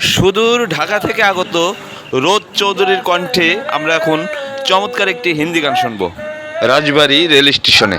সুদূর ঢাকা থেকে আগত রোদ চৌধুরীর কণ্ঠে আমরা এখন চমৎকার একটি হিন্দি গান শুনব। রাজবাড়ি রেল স্টেশনে।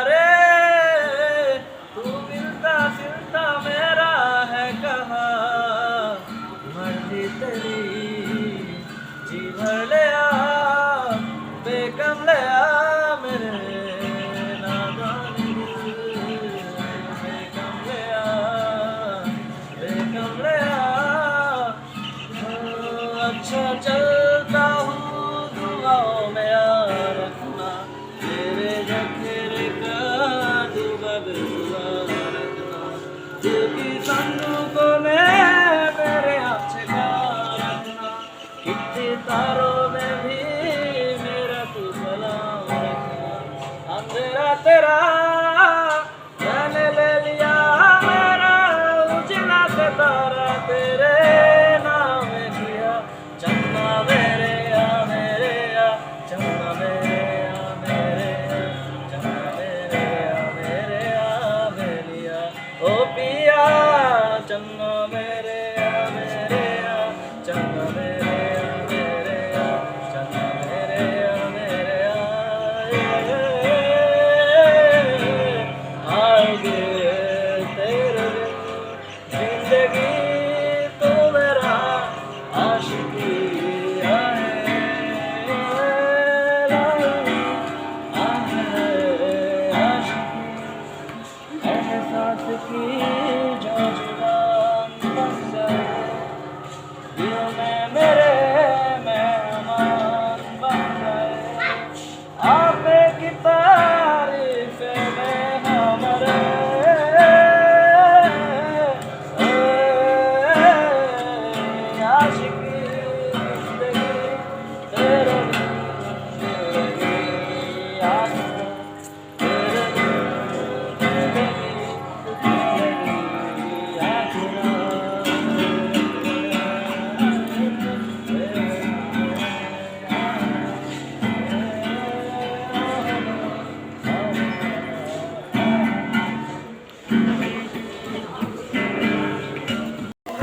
अच्छा चलता हूँ दुआओं में यार रखना तेरे जखेरे का दुआ दुआ रखना दिल की संदूकों में मेरे अच्छे का रखना कितने तारों में भी मेरा तू सलाम रखना अंधेरा तेरा चन्ना मेरे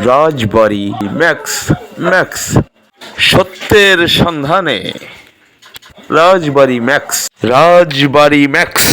রাজবাড়ি। Max Max. সত্যের সন্ধানে। রাজবাড়ি ম্যাক্স। রাজবাড়ি ম্যাক্স।